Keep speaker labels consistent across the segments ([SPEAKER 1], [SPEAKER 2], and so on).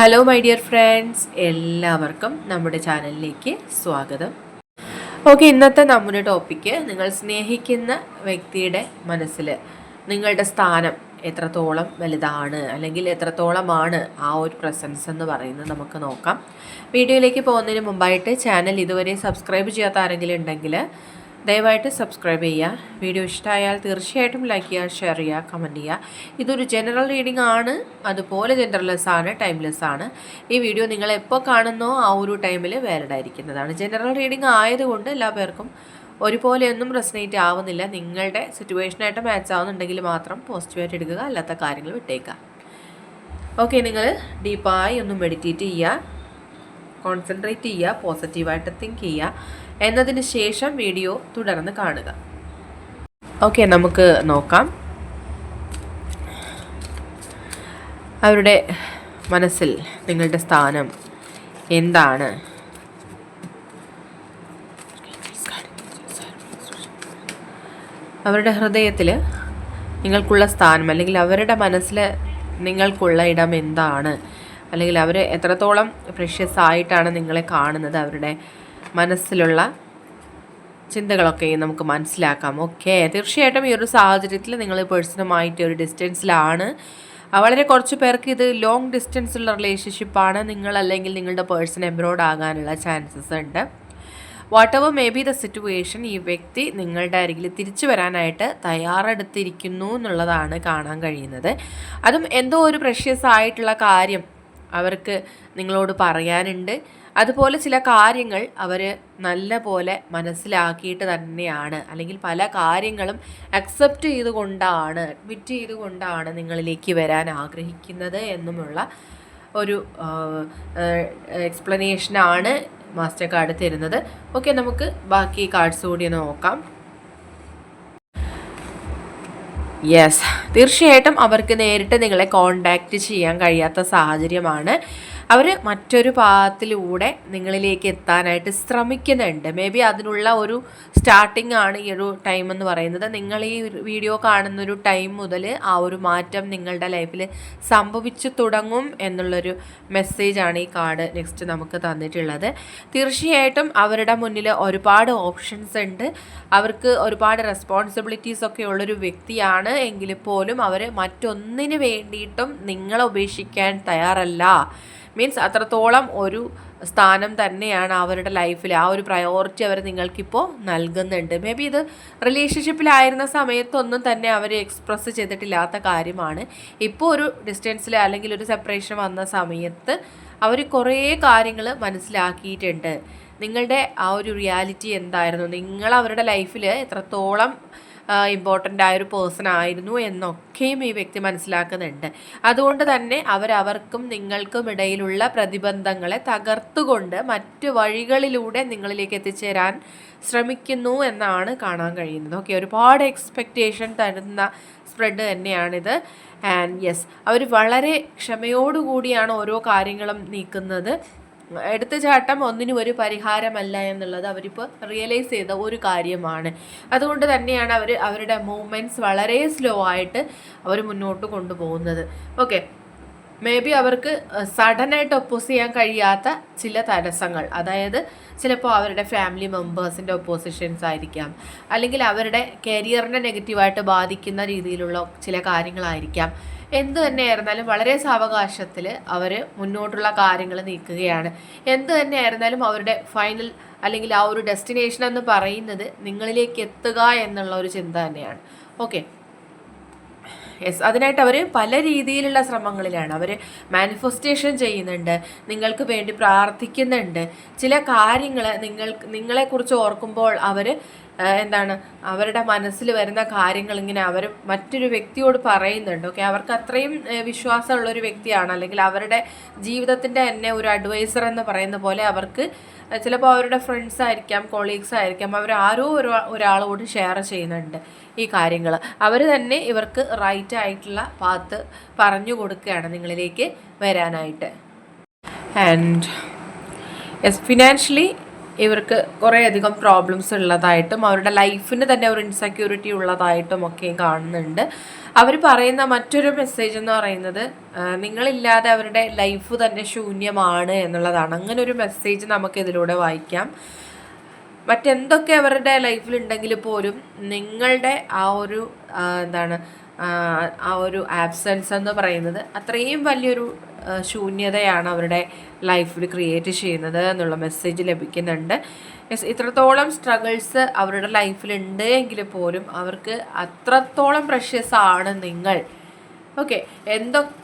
[SPEAKER 1] Hello my dear friends എല്ലാവർക്കും നമ്മുടെ ചാനലിലേക്ക് സ്വാഗതം. ഓക്കെ ഇന്നത്തെ നമ്മുടെ ടോപ്പിക്ക് നിങ്ങൾ സ്നേഹിക്കുന്ന വ്യക്തിയുടെ മനസ്സിൽ നിങ്ങളുടെ സ്ഥാനം എത്രത്തോളം വലുതാണ് അല്ലെങ്കിൽ എത്രത്തോളമാണ് ആ ഒരു പ്രസൻസ് എന്ന് പറയുന്നത് നമുക്ക് നോക്കാം. വീഡിയോയിലേക്ക് പോകുന്നതിന് മുമ്പായിട്ട് ചാനൽ ഇതുവരെ സബ്സ്ക്രൈബ് ചെയ്യാത്ത ആരെങ്കിലും ഉണ്ടെങ്കിൽ ദയവായിട്ട് സബ്സ്ക്രൈബ് ചെയ്യുക. വീഡിയോ ഇഷ്ടമായാൽ തീർച്ചയായിട്ടും ലൈക്ക് ചെയ്യുക ഷെയർ ചെയ്യുക കമന്റ് ചെയ്യുക. ഇതൊരു ജനറൽ റീഡിംഗ് ആണ്. അതുപോലെ ജനറൽലെസ് ആണ് ടൈംലെസ് ആണ്. ഈ വീഡിയോ നിങ്ങൾ എപ്പോൾ കാണുന്നോ ആ ഒരു ടൈമിൽ വാലിഡ് ആയിരിക്കുന്നതാണ്. ജനറൽ റീഡിംഗ് ആയതുകൊണ്ട് എല്ലാ പേർക്കും ഒരുപോലെയൊന്നും റെസനേറ്റ് ആവുന്നില്ല. നിങ്ങളുടെ സിറ്റുവേഷനായിട്ട് മാച്ച് ആവുന്നുണ്ടെങ്കിൽ മാത്രം പോസിറ്റീവായിട്ട് എടുക്കുക അല്ലാത്ത കാര്യങ്ങൾ വിട്ടേക്കുക. ഓക്കെ നിങ്ങൾ ഡീപ്പായി ഒന്ന് മെഡിറ്റേറ്റ് ചെയ്യുക. കോൺസെൻട്രേറ്റ് ചെയ്യുക പോസിറ്റീവായിട്ട് തിങ്ക് ചെയ്യുക. എന്നതിന് ശേഷം വീഡിയോ തുടർന്ന് കാണുക. ഓക്കെ നമുക്ക് നോക്കാം. അവരുടെ മനസ്സിൽ നിങ്ങളുടെ സ്ഥാനം എന്താണ്? അവരുടെ ഹൃദയത്തിൽ നിങ്ങൾക്കുള്ള സ്ഥാനം അല്ലെങ്കിൽ അവരുടെ മനസ്സിൽ നിങ്ങൾക്കുള്ള ഇടം എന്താണ്? അല്ലെങ്കിൽ അവർ എത്രത്തോളം പ്രഷ്യസ് ആയിട്ടാണ് നിങ്ങളെ കാണുന്നത്? അവരുടെ മനസ്സിലുള്ള ചിന്തകളൊക്കെ നമുക്ക് മനസ്സിലാക്കാം. ഓക്കെ തീർച്ചയായിട്ടും ഈ ഒരു സാഹചര്യത്തിൽ നിങ്ങൾ പേഴ്സണുമായിട്ട് ഒരു ഡിസ്റ്റൻസിലാണ് വളരെ കുറച്ച് പേർക്ക് ഇത് ലോങ് ഡിസ്റ്റൻസ് ഉള്ള റിലേഷൻഷിപ്പാണ് നിങ്ങൾ അല്ലെങ്കിൽ നിങ്ങളുടെ പേഴ്സൺ എബ്രോഡ് ആകാനുള്ള ചാൻസസ് ഉണ്ട്. Whatever may be the situation ഈ വ്യക്തി നിങ്ങളുടെ അരികിൽ തിരിച്ചു വരാനായിട്ട് തയ്യാറെടുത്തിരിക്കുന്നു എന്നുള്ളതാണ് കാണാൻ കഴിയുന്നത്. അതും എന്തോ ഒരു പ്രഷ്യസ് ആയിട്ടുള്ള കാര്യം അവർക്ക് നിങ്ങളോട് പറയാനുണ്ട്. അതുപോലെ ചില കാര്യങ്ങൾ അവർ നല്ല പോലെ മനസ്സിലാക്കിയിട്ട് തന്നെയാണ്. അല്ലെങ്കിൽ പല കാര്യങ്ങളും അക്സെപ്റ്റ് ചെയ്തുകൊണ്ടാണ് അഡ്മിറ്റ് ചെയ്തുകൊണ്ടാണ് നിങ്ങളിലേക്ക് വരാൻ ആഗ്രഹിക്കുന്നത് എന്നുമുള്ള ഒരു എക്സ്പ്ലനേഷനാണ് മാസ്റ്റർ കാർഡ് തരുന്നത്. ഓക്കെ നമുക്ക് ബാക്കി കാർഡ്സ് കൂടി നോക്കാം. യെസ് തീർച്ചയായിട്ടും അവർക്ക് നേരിട്ട് നിങ്ങളെ കോണ്ടാക്റ്റ് ചെയ്യാൻ കഴിയാത്ത സാഹചര്യമാണ്. അവർ മറ്റൊരു പാത്തിലൂടെ നിങ്ങളിലേക്ക് എത്താനായിട്ട് ശ്രമിക്കുന്നുണ്ട്. മേ ബി അതിനുള്ള ഒരു സ്റ്റാർട്ടിംഗ് ആണ് ഈ ഒരു ടൈം എന്ന് പറയുന്നത്. നിങ്ങൾ ഈ വീഡിയോ കാണുന്നൊരു ടൈം മുതൽ ആ ഒരു മാറ്റം നിങ്ങളുടെ ലൈഫിൽ സംഭവിച്ചു തുടങ്ങും എന്നുള്ളൊരു മെസ്സേജാണ് ഈ കാർഡ് നെക്സ്റ്റ് നമുക്ക് തന്നിട്ടുള്ളത്. തീർച്ചയായിട്ടും അവരുടെ മുന്നിൽ ഒരുപാട് ഓപ്ഷൻസ് ഉണ്ട്. അവർക്ക് ഒരുപാട് റെസ്പോൺസിബിലിറ്റീസ് ഒക്കെ ഉള്ളൊരു വ്യക്തിയാണ് എങ്കിൽ പോലും അവർ മറ്റൊന്നിന് വേണ്ടിയിട്ടും നിങ്ങളെ ഉപേക്ഷിക്കാൻ തയ്യാറല്ല. മീൻസ് അത്രത്തോളം ഒരു സ്ഥാനം തന്നെയാണ് അവരുടെ ലൈഫിൽ ആ ഒരു പ്രയോറിറ്റി അവർ നിങ്ങൾക്കിപ്പോൾ നൽകുന്നുണ്ട്. മേ ബി ഇത് റിലേഷൻഷിപ്പിലായിരുന്ന സമയത്തൊന്നും തന്നെ അവർ എക്സ്പ്രസ് ചെയ്തിട്ടില്ലാത്ത കാര്യമാണ്. ഇപ്പോൾ ഒരു ഡിസ്റ്റൻസിൽ അല്ലെങ്കിൽ ഒരു സെപ്പറേഷൻ വന്ന സമയത്ത് അവർ കുറേ കാര്യങ്ങൾ മനസ്സിലാക്കിയിട്ടുണ്ട്. നിങ്ങളുടെ ആ ഒരു റിയാലിറ്റി എന്തായിരുന്നു? നിങ്ങൾ അവരുടെ ലൈഫിൽ എത്രത്തോളം ഇമ്പോർട്ടന്റ് ആയൊരു പേഴ്സൺ ആയിരുന്നു എന്നൊക്കെയും ഈ വ്യക്തി മനസ്സിലാക്കുന്നുണ്ട്. അതുകൊണ്ട് തന്നെ അവരവർക്കും നിങ്ങൾക്കും ഇടയിലുള്ള പ്രതിബന്ധങ്ങളെ തകർത്തുകൊണ്ട് മറ്റ് വഴികളിലൂടെ നിങ്ങളിലേക്ക് എത്തിച്ചേരാൻ ശ്രമിക്കുന്നു എന്നാണ് കാണാൻ കഴിയുന്നത്. ഓക്കെ ഒരുപാട് എക്സ്പെക്റ്റേഷൻ തരുന്ന സ്പ്രെഡ് തന്നെയാണിത്. ആൻഡ് യെസ് അവർ വളരെ ക്ഷമയോടുകൂടിയാണ് ഓരോ കാര്യങ്ങളും നീക്കുന്നത്. എടുത്തുചാട്ടം ഒന്നിനും ഒരു പരിഹാരമല്ല എന്നുള്ളത് അവരിപ്പോൾ റിയലൈസ് ചെയ്ത ഒരു കാര്യമാണ്. അതുകൊണ്ട് തന്നെയാണ് അവർ അവരുടെ മൂവ്മെന്റ്സ് വളരെ സ്ലോ ആയിട്ട് അവർ മുന്നോട്ട് കൊണ്ടുപോകുന്നത്. ഓക്കെ മേ ബി അവർക്ക് സഡനായിട്ട് ഒപ്പോസ് ചെയ്യാൻ കഴിയാത്ത ചില തടസ്സങ്ങൾ. അതായത് ചിലപ്പോൾ അവരുടെ ഫാമിലി മെമ്പേഴ്സിന്റെ ഒപ്പോസിഷൻസ് ആയിരിക്കാം. അല്ലെങ്കിൽ അവരുടെ കരിയറിനെ നെഗറ്റീവായിട്ട് ബാധിക്കുന്ന രീതിയിലുള്ള ചില കാര്യങ്ങളായിരിക്കാം. എന്ത് തന്നെയായിരുന്നാലും വളരെ സാവകാശത്തിൽ അവർ മുന്നോട്ടുള്ള കാര്യങ്ങൾ നീക്കുകയാണ്. എന്ത് തന്നെയായിരുന്നാലും അവരുടെ ഫൈനൽ അല്ലെങ്കിൽ ആ ഒരു ഡെസ്റ്റിനേഷൻ എന്ന് പറയുന്നത് നിങ്ങളിലേക്ക് എത്തുക എന്നുള്ള ഒരു ചിന്ത തന്നെയാണ്. ഓക്കെ യെസ് അതിനായിട്ട് അവർ പല രീതിയിലുള്ള ശ്രമങ്ങളിലാണ്. അവർ മാനിഫെസ്റ്റേഷൻ ചെയ്യുന്നുണ്ട് നിങ്ങൾക്ക് വേണ്ടി പ്രാർത്ഥിക്കുന്നുണ്ട്. ചില കാര്യങ്ങൾ നിങ്ങൾ നിങ്ങളെക്കുറിച്ച് ഓർക്കുമ്പോൾ അവർ എന്താണ് അവരുടെ മനസ്സിൽ വരുന്ന കാര്യങ്ങൾ ഇങ്ങനെ അവർ മറ്റൊരു വ്യക്തിയോട് പറയുന്നുണ്ട്. ഓക്കെ അവർക്ക് അത്രയും വിശ്വാസമുള്ള ഒരു വ്യക്തിയാണ്. അല്ലെങ്കിൽ അവരുടെ ജീവിതത്തിന്റെ തന്നെ ഒരു അഡ്വൈസർ എന്ന് പറയുന്ന പോലെ അവർക്ക് ചിലപ്പോൾ അവരുടെ ഫ്രണ്ട്സ് ആയിരിക്കാം കൊളീഗ്സ് ആയിരിക്കാം. അവർ ആരോ ഒരു ഒരാളോട് ഷെയർ ചെയ്യുന്നുണ്ട് ഈ കാര്യങ്ങൾ. അവർ തന്നെ ഇവർക്ക് റൈറ്റ് ആയിട്ടുള്ള പാത്ത് പറഞ്ഞു കൊടുക്കുകയാണ് നിങ്ങളിലേക്ക് വരാനായിട്ട്. ആൻഡ് യെസ് ഫിനാൻഷ്യലി ഇവർക്ക് കുറേയധികം പ്രോബ്ലംസ് ഉള്ളതായിട്ടും അവരുടെ ലൈഫിന് തന്നെ ഒരു ഇൻസെക്യൂരിറ്റി ഉള്ളതായിട്ടും ഒക്കെ കാണുന്നുണ്ട്. അവർ പറയുന്ന മറ്റൊരു മെസ്സേജ് എന്ന് പറയുന്നത് നിങ്ങളില്ലാതെ അവരുടെ ലൈഫ് തന്നെ ശൂന്യമാണ് എന്നുള്ളതാണ്. അങ്ങനെ ഒരു മെസ്സേജ് നമുക്ക് ഇതിലൂടെ വായിക്കാം. മറ്റെന്തൊക്കെ അവരുടെ ലൈഫിൽ ഉണ്ടെങ്കിൽ പോലും നിങ്ങളുടെ ആ ഒരു എന്താണ് ആ ഒരു ആബ്സെൻസ് എന്ന് പറയുന്നത് അത്രയും വലിയൊരു ശൂന്യതയാണ് അവരുടെ ലൈഫിൽ ക്രിയേറ്റ് ചെയ്യുന്നത് എന്നുള്ള മെസ്സേജ് ലഭിക്കുന്നുണ്ട്. യെസ് ഇത്രത്തോളം സ്ട്രഗിൾസ് അവരുടെ ലൈഫിലുണ്ട് എങ്കിൽ പോലും അവർക്ക് അത്രത്തോളം പ്രഷ്യസ് ആണ് നിങ്ങൾ. ഓക്കെ എന്തൊക്കെ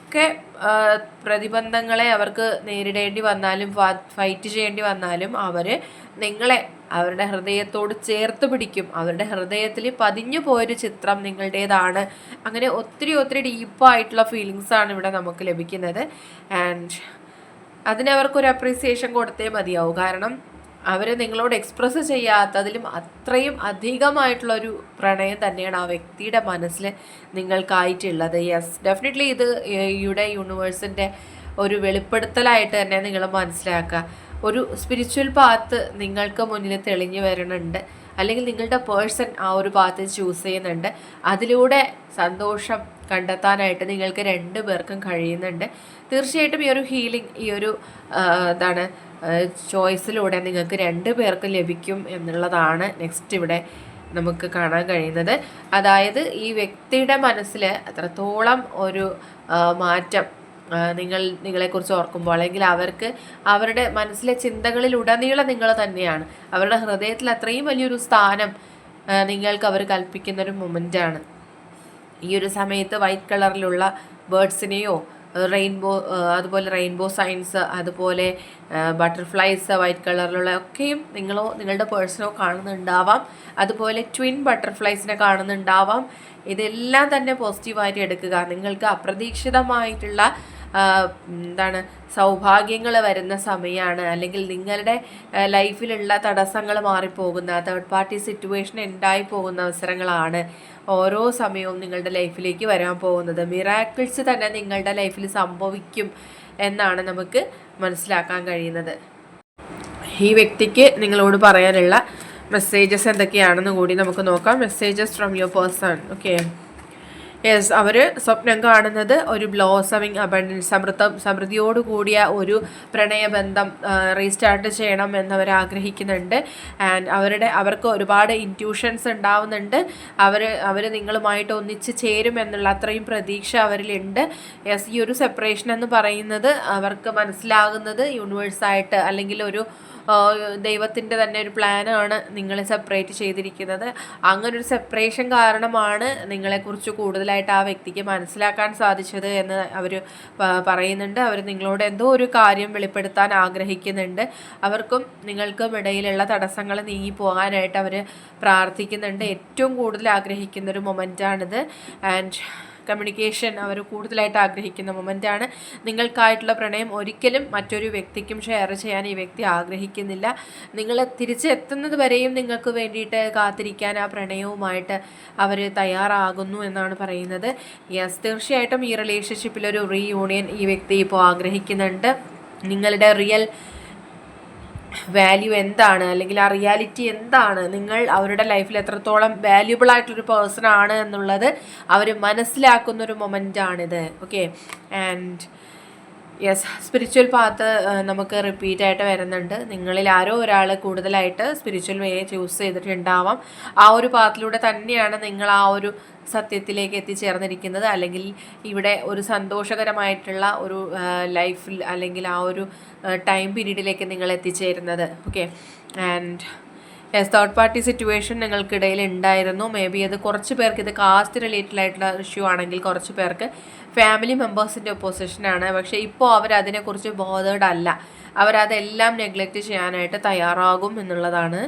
[SPEAKER 1] പ്രതിബന്ധങ്ങളെ അവർക്ക് നേരിടേണ്ടി വന്നാലും ഫൈറ്റ് ചെയ്യേണ്ടി വന്നാലും അവർ നിങ്ങളെ അവരുടെ ഹൃദയത്തോട് ചേർത്ത് പിടിക്കും. അവരുടെ ഹൃദയത്തിൽ പതിഞ്ഞു പോയൊരു ചിത്രം നിങ്ങളുടേതാണ്. അങ്ങനെ ഒത്തിരി ഒത്തിരി ഡീപ്പായിട്ടുള്ള ഫീലിങ്സാണ് ഇവിടെ നമുക്ക് ലഭിക്കുന്നത്. ആൻഡ് അതിനവർക്കൊരു അപ്രീസിയേഷൻ കൊടുത്തേ മതിയാവും. കാരണം അവർ നിങ്ങളോട് എക്സ്പ്രസ് ചെയ്യാത്തതിലും അത്രയും അധികമായിട്ടുള്ളൊരു പ്രണയം തന്നെയാണ് ആ വ്യക്തിയുടെ മനസ്സിൽ നിങ്ങൾക്കായിട്ടുള്ളത്. യെസ് ഡെഫിനറ്റ്ലി ഇത് യുടെ യൂണിവേഴ്സിന്റെ ഒരു വെളിപ്പെടുത്തലായിട്ട് തന്നെ നിങ്ങൾ മനസ്സിലാക്കുക. ഒരു സ്പിരിച്വൽ പാത്ത് നിങ്ങൾക്ക് മുന്നിൽ തെളിഞ്ഞു വരുന്നുണ്ട് അല്ലെങ്കിൽ നിങ്ങളുടെ പേഴ്സൺ ആ ഒരു പാത്ത് ചൂസ് ചെയ്യുന്നുണ്ട്. അതിലൂടെ സന്തോഷം കണ്ടെത്താനായിട്ട് നിങ്ങൾക്ക് രണ്ടു പേർക്കും കഴിയുന്നുണ്ട്. തീർച്ചയായിട്ടും ഈ ഒരു ഹീലിംഗ് ഈ ഒരു എന്താണ് ചോയ്സിലൂടെ നിങ്ങൾക്ക് രണ്ട് പേർക്ക് ലഭിക്കും എന്നുള്ളതാണ് നെക്സ്റ്റ് ഇവിടെ നമുക്ക് കാണാൻ കഴിയുന്നത്. അതായത് ഈ വ്യക്തിയുടെ മനസ്സിൽ അത്രത്തോളം ഒരു മാറ്റം നിങ്ങൾ നിങ്ങളെക്കുറിച്ച് ഓർക്കുമ്പോൾ അല്ലെങ്കിൽ അവർക്ക് അവരുടെ മനസ്സിലെ ചിന്തകളിൽ ഉടനീളം നിങ്ങൾ തന്നെയാണ്. അവരുടെ ഹൃദയത്തിൽ അത്രയും വലിയൊരു സ്ഥാനം നിങ്ങൾക്ക് അവർ കൽപ്പിക്കുന്നൊരു മൊമെന്റാണ് ഈ ഒരു സമയത്ത് വൈറ്റ് കളറിലുള്ള ബേഡ്സിനെയോ റെയിൻബോ അതുപോലെ റെയിൻബോ സൈൻസ് അതുപോലെ ബട്ടർഫ്ലൈസ് വൈറ്റ് കളറിലുള്ള ഒക്കെയും നിങ്ങളോ നിങ്ങളുടെ പേഴ്സണോ കാണുന്നുണ്ടാവാം. അതുപോലെ ട്വിൻ ബട്ടർഫ്ലൈസിനെ കാണുന്നുണ്ടാവാം. ഇതെല്ലാം തന്നെ പോസിറ്റീവായിട്ട് എടുക്കുക. നിങ്ങൾക്ക് അപ്രതീക്ഷിതമായിട്ടുള്ള എന്താണ് സൗഭാഗ്യങ്ങൾ വരുന്ന സമയമാണ് അല്ലെങ്കിൽ നിങ്ങളുടെ ലൈഫിലുള്ള തടസ്സങ്ങൾ മാറിപ്പോകുന്ന തേർഡ് പാർട്ടി സിറ്റുവേഷൻ ഉണ്ടായി പോകുന്ന അവസരങ്ങളാണ്. ഓരോ സമയവും നിങ്ങളുടെ ലൈഫിലേക്ക് വരാൻ പോകുന്നത്. മിറാക്കിൾസ് തന്നെ നിങ്ങളുടെ ലൈഫിൽ സംഭവിക്കും എന്നാണ് നമുക്ക് മനസ്സിലാക്കാൻ കഴിയുന്നത്. ഈ വ്യക്തിക്ക് നിങ്ങളോട് പറയാനുള്ള മെസ്സേജസ് എന്തൊക്കെയാണെന്ന് കൂടി നമുക്ക് നോക്കാം. Messages from your person okay yes അവർ സ്വപ്നം കാണുന്നത് ഒരു ബ്ലോസമിങ് അബണ്ടൻസ് സമൃദ്ധം സമൃദ്ധിയോട് കൂടിയ ഒരു പ്രണയബന്ധം റീസ്റ്റാർട്ട് ചെയ്യണം എന്നവർ ആഗ്രഹിക്കുന്നുണ്ട്. ആൻഡ് അവരുടെ അവർക്ക് ഒരുപാട് ഇന്റ്യൂഷൻസ് ഉണ്ടാവുന്നുണ്ട്. അവർ അവർ നിങ്ങളുമായിട്ട് ഒന്നിച്ച് ചേരും എന്നുള്ള അത്രയും പ്രതീക്ഷ അവരിലുണ്ട്. യെസ് ഈ ഒരു സെപ്പറേഷൻ എന്ന് പറയുന്നത് അവർക്ക് മനസ്സിലാകുന്നത് യൂണിവേഴ്സായിട്ട് അല്ലെങ്കിൽ ഒരു ദൈവത്തിന്റെ തന്നെ ഒരു പ്ലാനാണ് നിങ്ങളെ സെപ്പറേറ്റ് ചെയ്തിരിക്കുന്നത്. അങ്ങനൊരു സെപ്പറേഷൻ കാരണമാണ് നിങ്ങളെക്കുറിച്ച് കൂടുതലായിട്ട് ആ വ്യക്തിക്ക് മനസ്സിലാക്കാൻ സാധിച്ചത് എന്ന് അവർ പറയുന്നുണ്ട്. അവർ നിങ്ങളോട് എന്തോ ഒരു കാര്യം വെളിപ്പെടുത്താൻ ആഗ്രഹിക്കുന്നുണ്ട്. അവർക്കും നിങ്ങൾക്കും ഇടയിലുള്ള തടസ്സങ്ങൾ നീങ്ങി പോകാനായിട്ട് അവർ പ്രാർത്ഥിക്കുന്നുണ്ട്. ഏറ്റവും കൂടുതൽ ആഗ്രഹിക്കുന്ന ഒരു മൊമെന്റാണിത് ആൻഡ് കമ്മ്യൂണിക്കേഷൻ അവർ കൂടുതലായിട്ട് ആഗ്രഹിക്കുന്ന മൊമെന്റാണ് നിങ്ങൾക്കായിട്ടുള്ള പ്രണയം ഒരിക്കലും മറ്റൊരു വ്യക്തിക്കും ഷെയർ ചെയ്യാൻ ഈ വ്യക്തി ആഗ്രഹിക്കുന്നില്ല. നിങ്ങൾ തിരിച്ചെത്തുന്നത് വരെയും നിങ്ങൾക്ക് വേണ്ടിയിട്ട് കാത്തിരിക്കാൻ ആ പ്രണയവുമായിട്ട് അവർ തയ്യാറാകുന്നു എന്നാണ് പറയുന്നത്. യെസ് തീർച്ചയായിട്ടും ഈ റിലേഷൻഷിപ്പിലൊരു റീയൂണിയൻ ഈ വ്യക്തി ഇപ്പോൾ ആഗ്രഹിക്കുന്നുണ്ട്. നിങ്ങളുടെ റിയൽ വാല്യൂ എന്താണ് അല്ലെങ്കിൽ ആ റിയാലിറ്റി എന്താണ് നിങ്ങൾ അവരുടെ ലൈഫിൽ എത്രത്തോളം വാല്യുബിൾ ആയിട്ടുള്ളൊരു പേഴ്സൺ ആണ് എന്നുള്ളത് അവർ മനസ്സിലാക്കുന്ന ഒരു മൊമെന്റാണിത് okay and yes spiritual path നമുക്ക് റിപ്പീറ്റ് ആയിട്ട് വരുന്നുണ്ട്. നിങ്ങളിൽ ആരോ ഒരാൾ കൂടുതലായിട്ട് സ്പിരിച്വൽ വേ ചൂസ് ചെയ്തിട്ടുണ്ടാവാം. ആ ഒരു പാത്തിലൂടെ തന്നെയാണ് നിങ്ങൾ ആ ഒരു സത്യത്തിലേക്ക് എത്തിച്ചേർന്നിരിക്കുന്നത്. അല്ലെങ്കിൽ ഇവിടെ ഒരു സന്തോഷകരമായിട്ടുള്ള ഒരു ലൈഫിൽ അല്ലെങ്കിൽ ആ ഒരു ടൈം പീരീഡിലേക്ക് നിങ്ങൾ എത്തിച്ചേരുന്നത്. Okay and yes third party situation നിങ്ങൾക്കിടയിൽ ഉണ്ടായിരുന്നു മേ ബി അത് കുറച്ച് പേർക്ക് ഇത് കാസ്റ്റ് റിലേറ്റഡ് ആയിട്ടുള്ള ഇഷ്യൂ ആണെങ്കിൽ കുറച്ച് പേർക്ക് ഫാമിലി മെമ്പേഴ്സിന്റെ ഒപ്പോസിഷനാണ് പക്ഷേ ഇപ്പോൾ അവരതിനെക്കുറിച്ച് ബോധേഡ് അല്ല. അവരതെല്ലാം നെഗ്ലക്റ്റ് ചെയ്യാനായിട്ട് തയ്യാറാകും എന്നുള്ളതാണ്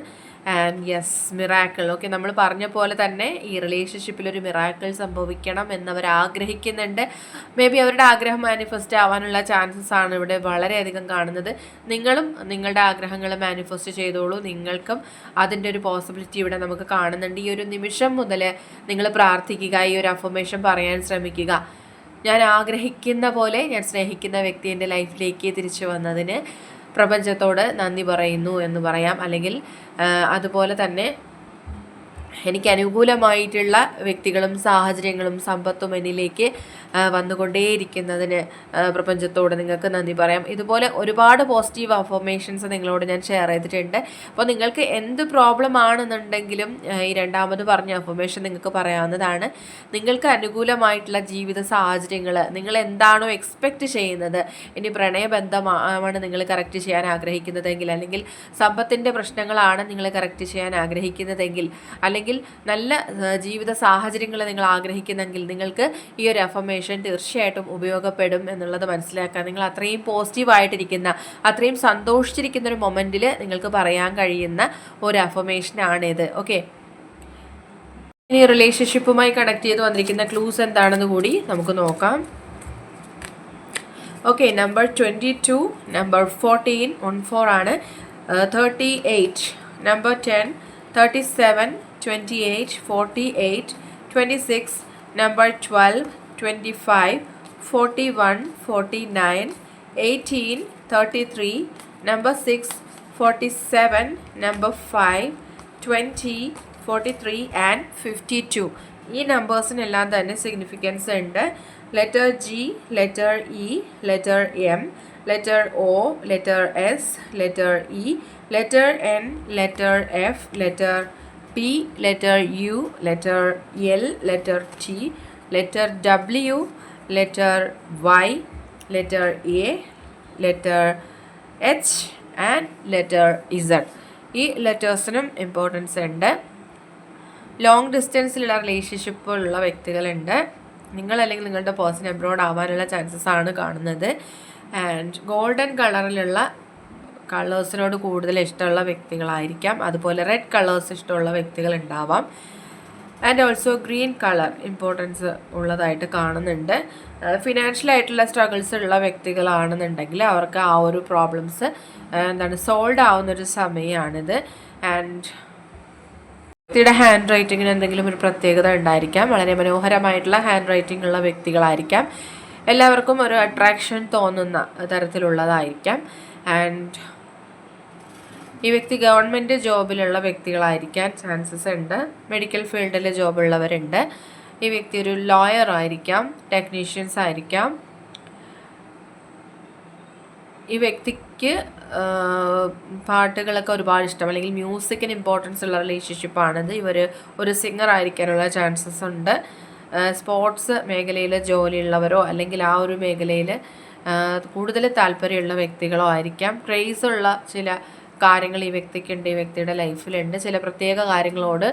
[SPEAKER 1] ആൻഡ് യെസ് മിറാക്കിൾ ഓക്കെ നമ്മൾ പറഞ്ഞ പോലെ തന്നെ ഈ റിലേഷൻഷിപ്പിൽ ഒരു മിറാക്കിൾ സംഭവിക്കണം എന്നവർ ആഗ്രഹിക്കുന്നുണ്ട്. മേ ബി അവരുടെ ആഗ്രഹം മാനിഫെസ്റ്റ് ആവാനുള്ള ചാൻസസ് ആണ് ഇവിടെ വളരെയധികം കാണുന്നത്. നിങ്ങളും നിങ്ങളുടെ ആഗ്രഹങ്ങൾ മാനിഫെസ്റ്റ് ചെയ്തോളൂ. നിങ്ങൾക്കും അതിന്റെ ഒരു പോസിബിലിറ്റി ഇവിടെ നമുക്ക് കാണുന്നുണ്ട്. ഈ ഒരു നിമിഷം മുതൽ നിങ്ങൾ പ്രാർത്ഥിക്കുക ഈ ഒരു അഫർമേഷൻ പറയാൻ ശ്രമിക്കുക. ഞാൻ ആഗ്രഹിക്കുന്ന പോലെ ഞാൻ സ്നേഹിക്കുന്ന വ്യക്തി എന്റെ ലൈഫിലേക്ക് തിരിച്ചു വന്നതിന്. പ്രപഞ്ചത്തോട് നന്ദി പറയുന്നു എന്ന് പറയാം. അല്ലെങ്കിൽ അതുപോലെ തന്നെ എനിക്ക് അനുകൂലമായിട്ടുള്ള വ്യക്തികളും സാഹചര്യങ്ങളും സമ്പത്തും എന്നിലേക്ക് വന്നുകൊണ്ടേയിരിക്കുന്നതിന് പ്രപഞ്ചത്തോട് നിങ്ങൾക്ക് നന്ദി പറയാം. ഇതുപോലെ ഒരുപാട് പോസിറ്റീവ് അഫർമേഷൻസ് നിങ്ങളോട് ഞാൻ ഷെയർ ചെയ്തിട്ടുണ്ട്. അപ്പോൾ നിങ്ങൾക്ക് എന്ത് പ്രോബ്ലം ആണെന്നുണ്ടെങ്കിലും ഈ രണ്ടാമത് പറഞ്ഞ അഫർമേഷൻ നിങ്ങൾക്ക് പറയാവുന്നതാണ്. നിങ്ങൾക്ക് അനുകൂലമായിട്ടുള്ള ജീവിത സാഹചര്യങ്ങൾ നിങ്ങൾ എന്താണോ എക്സ്പെക്റ്റ് ചെയ്യുന്നത് ഇനി പ്രണയബന്ധമാണ് നിങ്ങൾ കറക്റ്റ് ചെയ്യാൻ ആഗ്രഹിക്കുന്നതെങ്കിൽ അല്ലെങ്കിൽ സമ്പത്തിന്റെ പ്രശ്നങ്ങളാണ് നിങ്ങൾ കറക്റ്റ് ചെയ്യാൻ ആഗ്രഹിക്കുന്നതെങ്കിൽ അല്ലെങ്കിൽ നല്ല ജീവിത സാഹചര്യങ്ങൾ നിങ്ങൾ ആഗ്രഹിക്കുന്നെങ്കിൽ നിങ്ങൾക്ക് ഈ ഒരു അഫർമേഷൻ തീർച്ചയായിട്ടും ഉപയോഗപ്പെടും എന്നുള്ളത് മനസ്സിലാക്കാൻ നിങ്ങൾ അത്രയും പോസിറ്റീവായിട്ടിരിക്കുന്ന അത്രയും സന്തോഷിച്ചിരിക്കുന്ന ഒരു മൊമെന്റിൽ നിങ്ങൾക്ക് പറയാൻ കഴിയുന്ന ഒരു അഫർമേഷനാണിത് ഓക്കെ ഇനി റിലേഷൻഷിപ്പുമായി കണക്ട് ചെയ്ത് വന്നിരിക്കുന്ന ക്ലൂസ് എന്താണെന്ന് കൂടി നമുക്ക് നോക്കാം. Okay number twenty two number fourteen one four ആണ്. Thirty eight number ten thirty seven twenty eight forty eight twenty six number twelve twenty five forty one forty nine eighteen thirty three number six forty seven number five twenty forty three and fifty two ഈ നമ്പേഴ്സിനെല്ലാം തന്നെ significance ഉണ്ട്. Letter G letter E letter M letter O letter S letter E letter N letter F letter P letter U letter L letter T letter W letter Y letter A letter H and letter Z. ഈ ലെറ്റേഴ്സിനും importance ഉണ്ട്. Long ഡിസ്റ്റൻസിലുള്ള റിലേഷൻഷിപ്പുള്ള വ്യക്തികളുണ്ട്. നിങ്ങൾ അല്ലെങ്കിൽ നിങ്ങളുടെ person abroad ആവാനുള്ള chances ആണ് കാണുന്നത്. And golden കളറിലുള്ള കളേഴ്സിനോട് കൂടുതൽ ഇഷ്ടമുള്ള വ്യക്തികളായിരിക്കാം. അതുപോലെ റെഡ് കളേഴ്സ് ഇഷ്ടമുള്ള വ്യക്തികൾ ഉണ്ടാവാം and also green colour importance ഉള്ളതായിട്ട് കാണുന്നുണ്ട്. ഫിനാൻഷ്യൽ ആയിട്ടുള്ള സ്ട്രഗിൾസ് ഉള്ള വ്യക്തികളാണെന്നുണ്ടെങ്കിൽ അവർക്ക് ആ ഒരു പ്രോബ്ലംസ് എന്താണ് സോൾഡ് ആവുന്ന ഒരു സമയമാണിത് ആൻഡ് വ്യക്തിയുടെ ഹാൻഡ് റൈറ്റിങ്ങിന് എന്തെങ്കിലും ഒരു പ്രത്യേകത ഉണ്ടായിരിക്കാം. വളരെ മനോഹരമായിട്ടുള്ള ഹാൻഡ് റൈറ്റിംഗ് ഉള്ള വ്യക്തികളായിരിക്കാം. എല്ലാവർക്കും ഒരു അട്രാക്ഷൻ തോന്നുന്ന തരത്തിലുള്ളതായിരിക്കാം. ആൻഡ് ഈ വ്യക്തി ഗവൺമെന്റ് ജോബിലുള്ള വ്യക്തികളായിരിക്കാൻ ചാൻസസ് ഉണ്ട്. മെഡിക്കൽ ഫീൽഡിൽ ജോബുള്ളവരുണ്ട്. ഈ വ്യക്തി ഒരു ലോയർ ആയിരിക്കാം ടെക്നീഷ്യൻസ് ആയിരിക്കാം. ഈ വ്യക്തിക്ക് പാട്ടുകളൊക്കെ ഒരുപാട് ഇഷ്ടം. അല്ലെങ്കിൽ മ്യൂസിക്കിന് ഇമ്പോർട്ടൻസ് ഉള്ള റിലേഷൻഷിപ്പാണിത് ഇവർ ഒരു സിംഗർ ആയിരിക്കാനുള്ള ചാൻസസ് ഉണ്ട്. സ്പോർട്സ് മേഖലയിൽ ജോലിയുള്ളവരോ അല്ലെങ്കിൽ ആ ഒരു മേഖലയിൽ കൂടുതൽ താല്പര്യമുള്ള വ്യക്തികളോ ആയിരിക്കാം. ക്രേസുള്ള ചില കാര്യങ്ങൾ ഈ വ്യക്തിക്കുണ്ട് ഈ വ്യക്തിയുടെ ലൈഫിലുണ്ട്. ചില പ്രത്യേക കാര്യങ്ങളോട്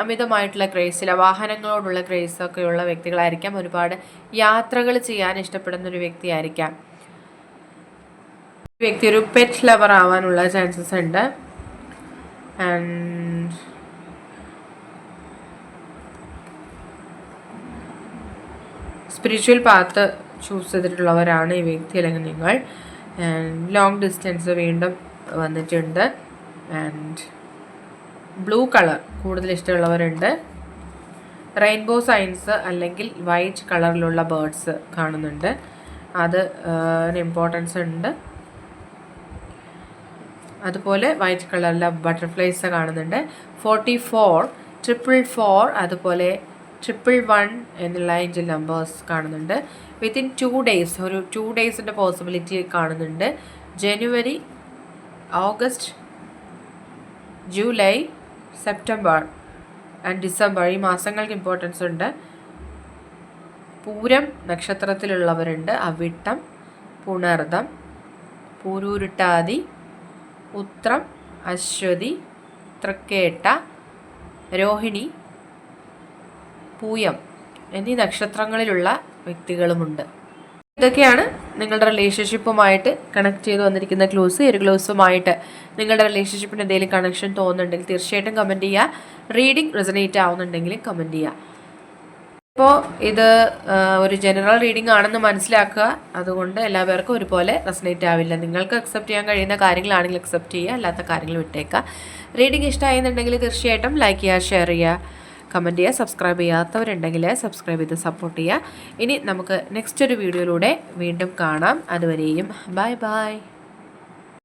[SPEAKER 1] അമിതമായിട്ടുള്ള ക്രേസ് ചില വാഹനങ്ങളോടുള്ള ക്രേസൊക്കെയുള്ള വ്യക്തികളായിരിക്കാം. ഒരുപാട് യാത്രകൾ ചെയ്യാൻ ഇഷ്ടപ്പെടുന്ന ഒരു വ്യക്തിയായിരിക്കാം. വ്യക്തി ഒരു പെറ്റ് ലവർ ആവാനുള്ള ചാൻസസ് ഉണ്ട്. ആൻഡ് സ്പിരിച്വൽ പാത്ത് ചൂസ് ചെയ്തിട്ടുള്ളവരാണ് ഈ വ്യക്തി അല്ലെങ്കിൽ നിങ്ങൾ. ലോങ് ഡിസ്റ്റൻസ് വീണ്ടും വന്നിട്ടുണ്ട്. ആൻഡ് ബ്ലൂ കളർ കൂടുതൽ ഇഷ്ടമുള്ളവരുണ്ട്. റെയിൻബോ സൈൻസ് അല്ലെങ്കിൽ വൈറ്റ് കളറിലുള്ള ബേർഡ്സ് കാണുന്നുണ്ട്. അത് ഇമ്പോർട്ടൻസ് ഉണ്ട്. അതുപോലെ വൈറ്റ് കളറിലെ ബട്ടർഫ്ലൈസ് കാണുന്നുണ്ട്. ഫോർട്ടി ഫോർ ട്രിപ്പിൾ ഫോർ അതുപോലെ ട്രിപ്പിൾ വൺ എന്നുള്ള ഏഞ്ചൽ നമ്പേഴ്സ് കാണുന്നുണ്ട്. വിത്തിൻ ടു ഡേയ്സ് ഒരു ടു ഡേയ്സിന്റെ പോസിബിലിറ്റി കാണുന്നുണ്ട്. January August July September and December ഈ മാസങ്ങൾക്ക് ഇമ്പോർട്ടൻസ് ഉണ്ട്. പൂരം നക്ഷത്രത്തിലുള്ളവരുണ്ട്. അവിട്ടം പുണർദം പൂരൂരുട്ടാതി ഉത്രം അശ്വതി തൃക്കേട്ട രോഹിണി പൂയം എന്നീ നക്ഷത്രങ്ങളിലുള്ള വ്യക്തികളുമുണ്ട്. ഇതൊക്കെയാണ് നിങ്ങളുടെ റിലേഷൻഷിപ്പുമായിട്ട് കണക്ട് ചെയ്ത് വന്നിരിക്കുന്ന ക്ലോസ് ഒരു ക്ലോസുമായിട്ട് നിങ്ങളുടെ റിലേഷൻഷിപ്പിന് എന്തെങ്കിലും കണക്ഷൻ തോന്നുന്നുണ്ടെങ്കിൽ തീർച്ചയായിട്ടും കമന്റ് ചെയ്യുക റീഡിംഗ് റെസനേറ്റ് ആവുന്നുണ്ടെങ്കിൽ കമന്റ് ചെയ്യുക ഇപ്പോൾ ഇത് ഒരു ജനറൽ റീഡിംഗ് ആണെന്ന് മനസ്സിലാക്കുക. അതുകൊണ്ട് എല്ലാ പേർക്കും ഒരുപോലെ റെസനേറ്റ് ആവില്ല. നിങ്ങൾക്ക് അക്സെപ്റ്റ് ചെയ്യാൻ കഴിയുന്ന കാര്യങ്ങളാണെങ്കിൽ അക്സെപ്റ്റ് ചെയ്യുക അല്ലാത്ത കാര്യങ്ങൾ വിട്ടേക്കുക. റീഡിംഗ് ഇഷ്ടമായെന്നുണ്ടെങ്കിൽ തീർച്ചയായിട്ടും ലൈക്ക് ചെയ്യുക ഷെയർ ചെയ്യുക കമന്റ് ചെയ്യുക സബ്സ്ക്രൈബ് ചെയ്യാത്തവരുണ്ടെങ്കിൽ സബ്സ്ക്രൈബ് ചെയ്ത് സപ്പോർട്ട് ചെയ്യുക. ഇനി നമുക്ക് നെക്സ്റ്റ് ഒരു വീഡിയോയിലൂടെ വീണ്ടും കാണാം. അതുവരെയും ബൈ ബൈ